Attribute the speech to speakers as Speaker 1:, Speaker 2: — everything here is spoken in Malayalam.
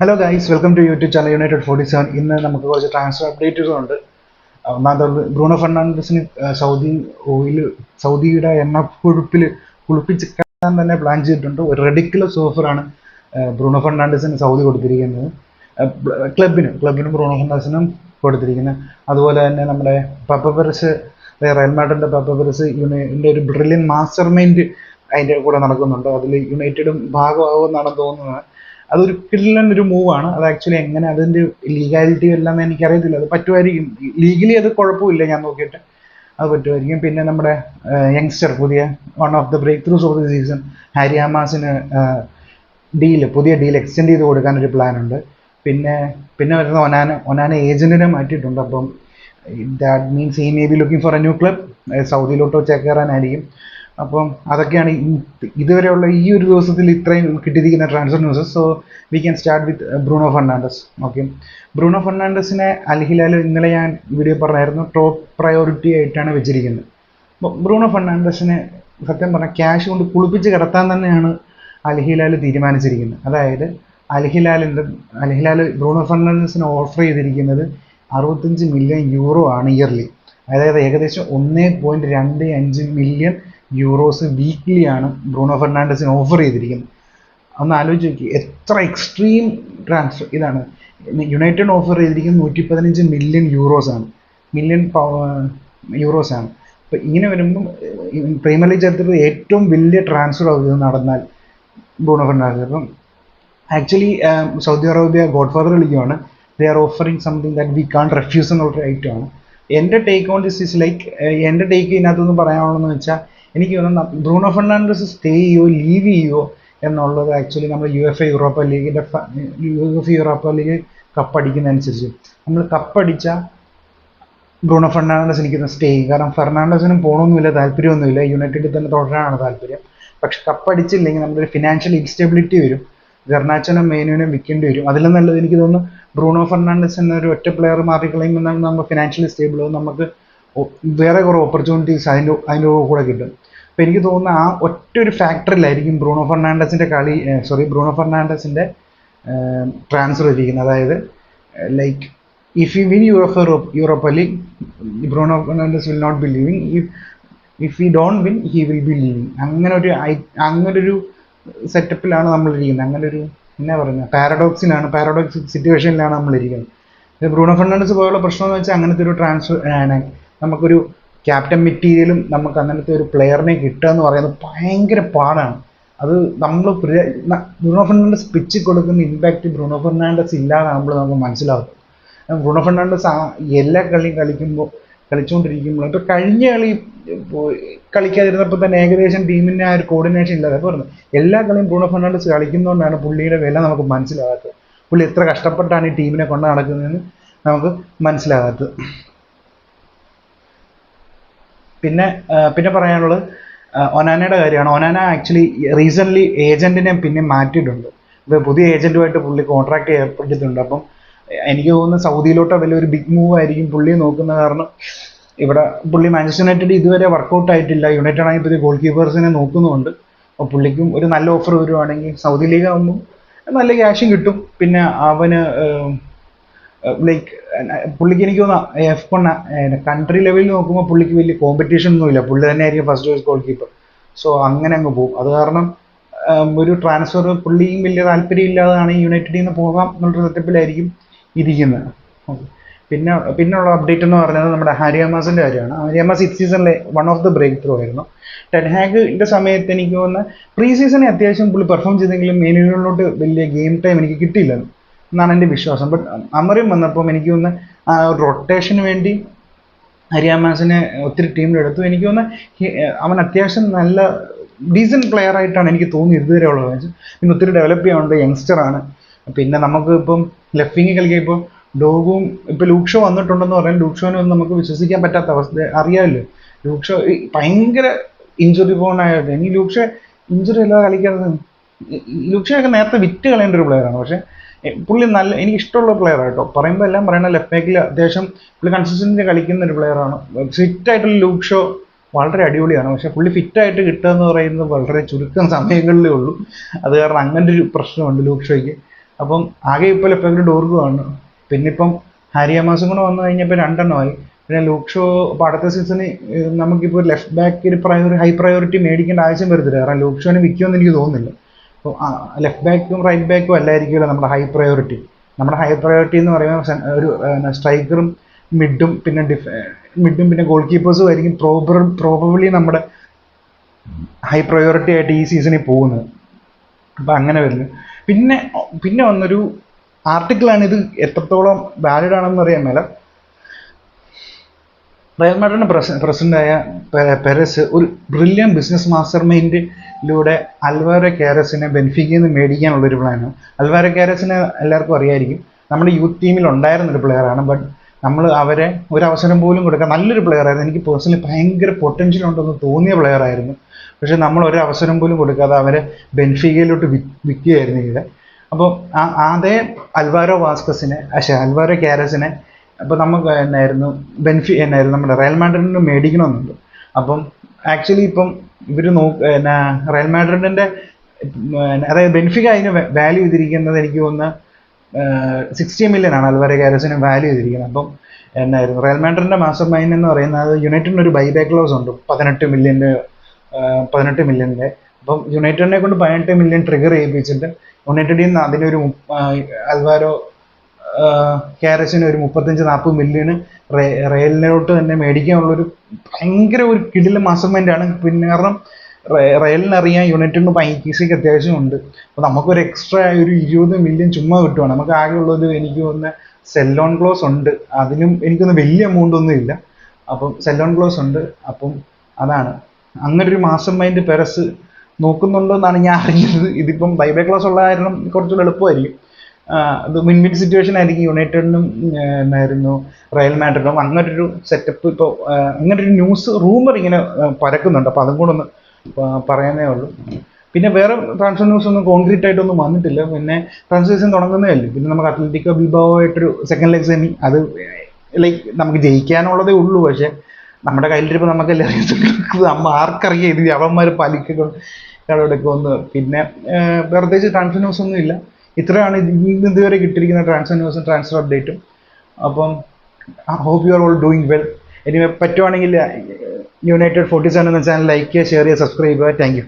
Speaker 1: Hello guys welcome to YouTube channel United forty seven ഇന്ന് നമുക്ക് കുറച്ച് ട്രാൻസ്ഫർ അപ്ഡേറ്റുകൾ ഉണ്ട്. ഒന്നാമത് ബ്രൂണോ ഫെർണാണ്ടസിന് സൗദി ഓയിൽ സൗദിയുടെ എണ്ണ കൊഴുപ്പിൽ കുളിപ്പിച്ച് തന്നെ പ്ലാൻ ചെയ്തിട്ടുണ്ട്. ഒരു റെഡിക്കുലസ് ഓഫറാണ് ബ്രൂണോ ഫെർണാണ്ടസിന് സൗദി കൊടുത്തിരിക്കുന്നത്. ക്ലബിന് ക്ലബിനും ബ്രൂണോ ഫെർണാണ്ടസിനും കൊടുത്തിരിക്കുന്നത്. അതുപോലെ തന്നെ നമ്മുടെ പപ്പ പെരസ് റയൽ മാഡ്രിഡിന്റെ പപ്പ പെരസ് യുണൈറ്റിന്റെ ഒരു ബ്രില്യൻ മാസ്റ്റർ മൈൻഡ് അതിന്റെ കൂടെ നടക്കുന്നുണ്ട്. അതിൽ യുണൈറ്റഡും ഭാഗമാകുമെന്നാണ് തോന്നുന്നത്. അതൊരു കിടിലൻ ഒരു മൂവാണ് അത് ആക്ച്വലി എങ്ങനെ അതിന്റെ ലീഗാലിറ്റി എല്ലാം എനിക്കറിയത്തില്ല. അത് പറ്റുമായിരിക്കും. ലീഗലി അത് കുഴപ്പമില്ല ഞാൻ നോക്കിയിട്ട്. അത് പറ്റുമായിരിക്കും. പിന്നെ നമ്മുടെ യങ്സ്റ്റർ പുതിയ one of the breakthroughs of the season Harry ആമാസിന് deal പുതിയ ഡീൽ എക്സ്റ്റെൻഡ് ചെയ്ത് കൊടുക്കാൻ ഒരു പ്ലാൻ ഉണ്ട്. പിന്നെ പിന്നെ വരുന്ന ഒനാന ഒനാന ഏജന്റിനെ മാറ്റിയിട്ടുണ്ട്. അപ്പം ദാറ്റ് മീൻസ് ഈ may be looking for a new club സൗദിയിലോട്ടോ ചേക്കേറാനായിരിക്കും. അപ്പം അതൊക്കെയാണ് ഇതുവരെയുള്ള ഈ ഒരു ദിവസത്തിൽ ഇത്രയും കിട്ടിയിരിക്കുന്ന transfer news so we can start with Bruno Fernandes okay Bruno ഫെർണാണ്ടസിനെ Al Hilal ഇന്നലെ ഞാൻ വീഡിയോ പറഞ്ഞായിരുന്നു. ടോപ്പ് പ്രയോറിറ്റി ആയിട്ടാണ് വെച്ചിരിക്കുന്നത്. ബ്രൂണോ ഫെർണാണ്ടസിനെ സത്യം പറഞ്ഞാൽ ക്യാഷ് കൊണ്ട് കുളിപ്പിച്ച് കിടത്താൻ തന്നെയാണ് അൽഹിലാൽ തീരുമാനിച്ചിരിക്കുന്നത്. അതായത് അൽഹിലാലിന്റെ അൽഹിലാൽ ബ്രൂണോ ഫെർണാണ്ടസിന് ഓഫർ ചെയ്തിരിക്കുന്നത് അറുപത്തഞ്ച് മില്യൺ യൂറോ ആണ് ഇയർലി അതായത് ഏകദേശം ഒന്ന് പോയിന്റ് രണ്ട് അഞ്ച് മില്യൺ യൂറോസ് വീക്ക്ലി ആണ് ബ്രൂണോ ഫെർണാണ്ടസിന് ഓഫർ ചെയ്തിരിക്കുന്നത്. ഒന്ന് ആലോചിച്ച് നോക്കി എത്ര എക്സ്ട്രീം ട്രാൻസ്ഫർ ഇതാണ്. യുണൈറ്റഡ് ഓഫർ ചെയ്തിരിക്കുന്നത് നൂറ്റി പതിനഞ്ച് മില്യൺ യൂറോസ് ആണ് മില്യൺ യൂറോസ് ആണ്. അപ്പോൾ ഇങ്ങനെ വരുമ്പം പ്രീമിയർ ലീഗ് ചരിത്രത്തിൽ ഏറ്റവും വലിയ ട്രാൻസ്ഫർ ഇത് നടന്നാൽ ബ്രൂണോ ഫെർണാണ്ടസ് അപ്പം actually Saudi Arabia God father കളിക്കുവാണ്. They are offering something that we can't refuse എന്നുള്ള ഒരു ഐറ്റമാണ് എന്റെ take on this is like എന്റെ ടേക്ക് ഇതിനകത്തൊന്നും പറയാനുള്ളതെന്ന് വെച്ചാൽ എനിക്ക് തോന്നുന്നു ബ്രൂണോ ഫെർണാണ്ടസ് സ്റ്റേ ചെയ്യോ ലീവ് ചെയ്യോ എന്നുള്ളത് ആക്ച്വലി നമ്മൾ യു എഫ് എ യൂറോപ്പ ലീഗിന്റെ യു എഫ് യൂറോപ്പ ലീഗ് കപ്പടിക്കുന്നതനുസരിച്ച്. നമ്മൾ കപ്പടിച്ച ബ്രൂണോ ഫെർണാണ്ടസ് എനിക്ക് സ്റ്റേ ചെയ്യും. കാരണം ഫെർണാണ്ടസിനും പോകണമൊന്നുമില്ല താല്പര്യമൊന്നുമില്ല. യുണൈറ്റഡിൽ തന്നെ തുടരാനാണ് താല്പര്യം. പക്ഷെ കപ്പടിച്ചില്ലെങ്കിൽ നമ്മളൊരു ഫിനാൻഷ്യൽ ഇൻസ്റ്റെബിലിറ്റി വരും. ഗർണാച്ചനും മേനുവിനും വിൽക്കേണ്ടി വരും. അതിലും നല്ലത് എനിക്ക് തോന്നുന്നു ബ്രൂണോ ഫെർണാണ്ടസ് എന്നൊരു ഒറ്റ പ്ലെയർ മാറിക്കളയുമ്പോൾ നമ്മൾ ഫിനാൻഷ്യലി സ്റ്റേബിൾ നമുക്ക് വേറെ കുറേ ഓപ്പർച്യൂണിറ്റീസ് അതിന്റെ അതിന്റെ കൂടെ കിട്ടും. അപ്പോൾ എനിക്ക് തോന്നുന്നു ആ ഒറ്റ ഒരു ഫാക്ടറിലായിരിക്കും ബ്രൂണോ ഫെർണാണ്ടസിന്റെ കളി സോറി ബ്രൂണോ ഫെർണാണ്ടസിന്റെ ട്രാൻസ്ഫർ ഇരിക്കുന്നത്. അതായത് like if you win Europe Europa league Bruno Fernandes will not be leaving if if you don't win he will be leaving അങ്ങനെ ഒരു അങ്ങനെ ഒരു സെറ്റപ്പിലാണ് നമ്മൾ ഇരിക്കുന്നത് അങ്ങനെ ഒരു എന്നാ പറയുന്നത്? പാരഡോക്സിലാണ് പാരഡോക്സ് സിറ്റുവേഷനിലാണ് നമ്മൾ ഇരിക്കുന്നത് ബ്രൂണോ ഫെർണാണ്ടസ് പോലുള്ള പ്രശ്നം എന്ന് വെച്ചാൽ അങ്ങനത്തെ ഒരു ട്രാൻസ്ഫർ നമുക്കൊരു ക്യാപ്റ്റൻ മെറ്റീരിയലും നമുക്ക് അങ്ങനത്തെ ഒരു പ്ലെയറിനെ കിട്ടുക എന്ന് പറയുന്നത് ഭയങ്കര പാടാണ്. അത് നമ്മൾ ബ്രൂണോ ഫെർണാണ്ടസ് പിച്ചിൽ കൊടുക്കുന്ന ഇമ്പാക്റ്റ് ബ്രൂണോ ഫെർണാണ്ടസ് ഇല്ലാതാകുമ്പോൾ നമുക്ക് മനസ്സിലാവും. ബ്രൂണോ ഫെർണാണ്ടസ് എല്ലാ കളിയും കളിക്കുമ്പോൾ കളിച്ചുകൊണ്ടിരിക്കുമ്പോൾ ഇപ്പോൾ കഴിഞ്ഞ കളി കളിക്കാതിരുന്നപ്പോൾ തന്നെ ഏകദേശം ടീമിന്റെ ആ ഒരു കോർഡിനേഷൻ ഇല്ലാതെ പറഞ്ഞു എല്ലാ കളിയും ബ്രൂണോ ഫെർണാണ്ടസ് കളിക്കുന്നതുകൊണ്ടാണ് പുള്ളിയുടെ വില നമുക്ക് മനസ്സിലാകാത്തത്. പുള്ളി എത്ര കഷ്ടപ്പെട്ടാണ് ഈ ടീമിനെ കൊണ്ട് നടക്കുന്നതെന്ന് നമുക്ക് മനസ്സിലാകാത്തത്. പിന്നെ പിന്നെ പറയാനുള്ളത് ഒനാനയുടെ കാര്യമാണ്. ഒനാന ആക്ച്വലി റീസെന്റ്ലി ഏജന്റിനെ പിന്നെ മാറ്റിയിട്ടുണ്ട്. ഇപ്പോൾ പുതിയ ഏജന്റുമായിട്ട് പുള്ളി കോൺട്രാക്ട് ഏർപ്പെട്ടിട്ടുണ്ട് അപ്പം എനിക്ക് തോന്നുന്നു സൗദിയിലോട്ട് വലിയൊരു ബിഗ് മൂവ് ആയിരിക്കും പുള്ളി നോക്കുന്ന കാരണം ഇവിടെ പുള്ളി മാഞ്ചസ്റ്റർ യുണൈറ്റഡ് ഇതുവരെ വർക്കൗട്ട് ആയിട്ടില്ല. യുണൈറ്റഡ് ആണെങ്കിൽ പുതിയ ഗോൾ കീപ്പേഴ്സിനെ നോക്കുന്നുണ്ട് അപ്പോൾ പുള്ളിക്കും ഒരു നല്ല ഓഫർ വരുവാണെങ്കിൽ സൗദി ലീഗ് ആകുമ്പോൾ നല്ല ക്യാഷും കിട്ടും. പിന്നെ അവന് ലൈക്ക് പുള്ളിക്ക് എനിക്ക് തോന്നുന്നു എഫ് വൺ കൺട്രി ലെവലിൽ നോക്കുമ്പോൾ പുള്ളിക്ക് വലിയ കോമ്പറ്റീഷൻ ഒന്നുമില്ല. പുള്ളി തന്നെ ആയിരിക്കും first choice goal keeper so അങ്ങനെ അങ്ങ് പോകും അത് കാരണം ഒരു ട്രാൻസ്ഫർ പുള്ളിയും വലിയ താല്പര്യമില്ലാതാണ് യുണൈറ്റഡിൽ നിന്ന് പോകാം എന്നുള്ള സെറ്റപ്പിലായിരിക്കും ഇരിക്കുന്നത്. പിന്നെ പിന്നെയുള്ള അപ്ഡേറ്റ് എന്ന് പറയുന്നത് നമ്മുടെ ഹാരിയാമാസിന്റെ കാര്യമാണ്. ഹാരിയാമാസ് ഇറ്റ് സീസണിലെ one of the break through ആയിരുന്നു ടെൻഹാഗിന്റെ സമയത്ത് എനിക്ക് തോന്നുന്ന പ്രീ സീസണിൽ അത്യാവശ്യം പുള്ളി പെർഫോം ചെയ്തെങ്കിലും മെയിനുകളിലോട്ട് വലിയ ഗെയിം ടൈം എനിക്ക് കിട്ടിയില്ല എന്നാണ് എന്റെ വിശ്വാസം. ബട്ട് അമറിയും വന്നപ്പം എനിക്ക് ഒന്ന് റൊട്ടേഷന് വേണ്ടി ഹരിയാമാസിനെ ഒത്തിരി ടീമിലെടുത്തു എനിക്ക് തോന്നുന്നു അവൻ അത്യാവശ്യം നല്ല ഡീസന്റ് പ്ലെയർ ആയിട്ടാണ് എനിക്ക് തോന്നിയത് ഇതുവരെ ഉള്ളത്. പിന്നെ ഒത്തിരി ഡെവലപ്പ് ചെയ്യാനുണ്ട് യങ്സ്റ്ററാണ് പിന്നെ നമുക്ക് ഇപ്പം ലെഫ്റ്റ് വിങ്ങിൽ കളിക്കുക ഇപ്പോൾ ഡോഗും ഇപ്പം ലൂക്ഷോ വന്നിട്ടുണ്ടെന്ന് പറയാൻ ലൂക്ഷോനെ ഒന്നും നമുക്ക് വിശ്വസിക്കാൻ പറ്റാത്ത അവസ്ഥ അറിയാമല്ലോ. ലൂക്ഷോ ഭയങ്കര ഇഞ്ചുറി പോകണായിട്ട് ഇനി ലൂക്ഷ ഇഞ്ചുറി അല്ലാതെ കളിക്കാതെ ലൂക്ഷയൊക്കെ നേരത്തെ വിറ്റ് കളയേണ്ട ഒരു പ്ലെയറാണ് പക്ഷേ പുള്ളി നല്ല എനിക്ക് ഇഷ്ടമുള്ള പ്ലെയർ ആട്ടോ പറയുമ്പോൾ എല്ലാം പറയണ ലെഫ്റ്റ് ബാക്കിൽ അത്യാവശ്യം പുള്ളി കൺസിസ്റ്റന്റ് കളിക്കുന്ന ഒരു പ്ലെയറാണ് ഫിറ്റ് ആയിട്ടുള്ള ലൂക്ക് ഷോ വളരെ അടിപൊളിയാണ്. പക്ഷെ പുള്ളി ഫിറ്റ് ആയിട്ട് കിട്ടുക എന്ന് പറയുന്നത് വളരെ ചുരുക്കം സമയങ്ങളിലേ ഉള്ളൂ. അത് കാരണം അങ്ങനെ ഒരു പ്രശ്നമുണ്ട് ലൂക്ക് ഷോയ്ക്ക്. അപ്പം ആകെ ഇപ്പോൾ ലെഫ്റ്റ് പിന്നെ ഇപ്പം ഹാരിയമാസും കൂടെ വന്നു കഴിഞ്ഞപ്പോൾ രണ്ടെണ്ണമായി. പിന്നെ ലൂക്ക് ഷോ ഇപ്പോൾ അടുത്ത സീസണിൽ നമുക്കിപ്പോൾ ലെഫ്റ്റ് ബാക്കിൽ പ്രയോറി ഹൈ പ്രയോറിറ്റി മേടിക്കേണ്ട ആവശ്യം വരുത്തില്ല. കാരണം ലൂക്ക് ഷോനെ വിൽക്കുമെന്ന് എനിക്ക് തോന്നുന്നില്ല. അപ്പോൾ ലെഫ്റ്റ് ബാക്കും റൈറ്റ് ബാക്കും അല്ലായിരിക്കുമല്ലോ നമ്മുടെ ഹൈ പ്രയോറിറ്റി നമ്മുടെ ഹൈ പ്രയോറിറ്റി എന്ന് പറയുമ്പോൾ ഒരു സ്ട്രൈക്കറും മിഡും പിന്നെ ഡിഫ് മിഡും പിന്നെ ഗോൾ കീപ്പേഴ്സും ആയിരിക്കും പ്രോബർ പ്രോബബ്ലി നമ്മുടെ ഹൈ പ്രയോറിറ്റി ആയിട്ട് ഈ സീസണിൽ പോകുന്നത്. അപ്പോൾ അങ്ങനെ വരുന്നു. പിന്നെ പിന്നെ വന്നൊരു ആർട്ടിക്കിളാണ് ഇത് എത്രത്തോളം വാലിഡ് ആണെന്ന് അറിയാൻ മേല. റയൽ മാഡ്രിഡിന്റെ പ്രസ പ്രസിഡന്റായ പെരസ് ഒരു ബ്രില്യൻ ബിസിനസ് മാസ്റ്റർ മൈൻഡിലൂടെ അൽവാര കാരസിനെ ബെനിഫിക്കിൽ നിന്ന് മേടിക്കാനുള്ള ഒരു പ്ലാനാണ് അൽവാര കാരസിനെ എല്ലാവർക്കും അറിയായിരിക്കും. നമ്മുടെ യൂത്ത് ടീമിൽ ഉണ്ടായിരുന്ന ഒരു പ്ലെയറാണ് ബട്ട് നമ്മൾ അവരെ ഒരു അവസരം പോലും കൊടുക്കാൻ നല്ലൊരു പ്ലെയർ ആയിരുന്നു എനിക്ക് പേഴ്സണലി ഭയങ്കര പൊട്ടൻഷ്യൽ ഉണ്ടെന്ന് തോന്നിയ പ്ലെയർ ആയിരുന്നു പക്ഷേ നമ്മൾ ഒരു അവസരം പോലും കൊടുക്കാതെ അവരെ ബെൻഫിക്കയിലോട്ട് വിൽക്കുകയായിരുന്നു ഇവിടെ. അപ്പോൾ ആ അതേ അൽവാരോ വാസ്കസിനെ പക്ഷേ അൽവാരോ കാരസിനെ അപ്പോൾ നമുക്ക് എന്നായിരുന്നു ബെനിഫി എന്നായിരുന്നു നമ്മുടെ റയൽ മാഡ്രിഡിന് മേടിക്കണമെന്നുണ്ട്. അപ്പം ആക്ച്വലി ഇപ്പം ഇവർ നോക്ക് എന്നാ റയൽ മാഡ്രിഡിന്റെ അതായത് ബെനിഫിക്ക് അതിന് വാല്യൂ ചെയ്തിരിക്കുന്നത് എനിക്ക് തോന്നുന്ന സിക്സ്റ്റി മില്യൺ ആണ് അതുവരെ കാരസിന് വാല്യൂ ചെയ്തിരിക്കുന്നത്. അപ്പം എന്നായിരുന്നു റയൽ മാഡ്രിഡിന്റെ മാസ്റ്റർ മൈൻഡ് എന്ന് പറയുന്നത് യുണൈറ്റഡിന് ഒരു ബൈബാക്ക് ക്ലോസ് ഉണ്ട് പതിനെട്ട് മില്യന്റെ പതിനെട്ട് മില്യന്റെ അപ്പം യുണൈറ്റഡിനെ കൊണ്ട് പതിനെട്ട് മില്യൺ ട്രിഗർ ചെയ്യിപ്പിച്ചിട്ട് യുണൈറ്റഡിൽ നിന്ന് അതിനൊരു അൽവാരോ കാരസിന് ഒരു മുപ്പത്തഞ്ച് നാൽപ്പത് മില്യണ് റയലിനോട്ട് തന്നെ മേടിക്കാനുള്ളൊരു ഭയങ്കര ഒരു കിടില മാസമെന്റാണ് പിന്നെ കാരണം റയലിനറിയാം യൂണിറ്റിന് അറിയാം യുണൈറ്റഡിന് പൈസയ്ക്ക് അത്യാവശ്യമുണ്ട് അപ്പോൾ നമുക്കൊരു എക്സ്ട്രാ ഒരു ഇരുപത് മില്യൺ ചുമ്മാ കിട്ടുവാണ്. നമുക്ക് ആകെ ഉള്ളത് എനിക്ക് തോന്നുന്ന സെല്ലോൺ ക്ലോസ് ഉണ്ട്. അതിനും എനിക്കൊന്ന് വലിയ എമൗണ്ട് ഒന്നും ഇല്ല. അപ്പം സെല്ലോൺ ക്ലോസ് ഉണ്ട്. അപ്പം അതാണ്. അങ്ങനെ ഒരു മാസം മൈൻഡ് പെരസ് നോക്കുന്നുണ്ടോ എന്നാണ് ഞാൻ അറിഞ്ഞത്. ഇതിപ്പം ബൈബേ ക്ലാസ് ഉള്ള കാരണം കുറച്ചുകൂടെ എളുപ്പമായിരിക്കും. അത് വിൻ വിൻ സിറ്റുവേഷൻ ആയിരിക്കും യുണൈറ്റഡിനും എന്നായിരുന്നു റയൽ മാഡ്രിഡും അങ്ങനെ ഒരു സെറ്റപ്പ് ഇപ്പോൾ അങ്ങനെ ഒരു ന്യൂസ് റൂമർ ഇങ്ങനെ പരക്കുന്നുണ്ട്. അപ്പോൾ അതും കൂടെ ഒന്ന് പറയാനേ ഉള്ളൂ. പിന്നെ വേറെ ട്രാൻസ്ഫർ ന്യൂസ് ഒന്നും കോൺക്രീറ്റ് ആയിട്ടൊന്നും വന്നിട്ടില്ല. പിന്നെ ട്രാൻസ്ഫർ സീസൺ തുടങ്ങുന്നേ അല്ലേ പിന്നെ നമുക്ക് അത്ലറ്റിക്കോ ബിൽബാവോ ആയിട്ടൊരു സെക്കൻഡ് ലെഗ് സെമി അത് ലൈക്ക് നമുക്ക് ജയിക്കാനുള്ളതേ ഉള്ളൂ. പക്ഷേ നമ്മുടെ കയ്യിലിരിപ്പോൾ നമുക്കല്ലേ നമ്മൾ നമ്മ ആർക്കറിയാം ഇത് അവന്മാർ പലിക്കൊക്കെ കടമെടുക്കുമെന്ന് പിന്നെ പ്രത്യേകിച്ച് ട്രാൻസ്ഫർ ന്യൂസ് ഒന്നും ഇല്ല. ഇത്രയാണ് ഇതുവരെ കിട്ടിയിരിക്കുന്ന ട്രാൻസ്ഫർ ന്യൂസും ട്രാൻസ്ഫർ അപ്ഡേറ്റും അപ്പം hope you are all doing well ഇനി പറ്റുവാണെങ്കിൽ യുണൈറ്റഡ് ഫോർട്ടി സെവൻ എന്ന ചാനൽ ലൈക്ക് ചെയ്യുക ഷെയർ ചെയ്യുക സബ്സ്ക്രൈബ് ചെയ്യുക താങ്ക് യു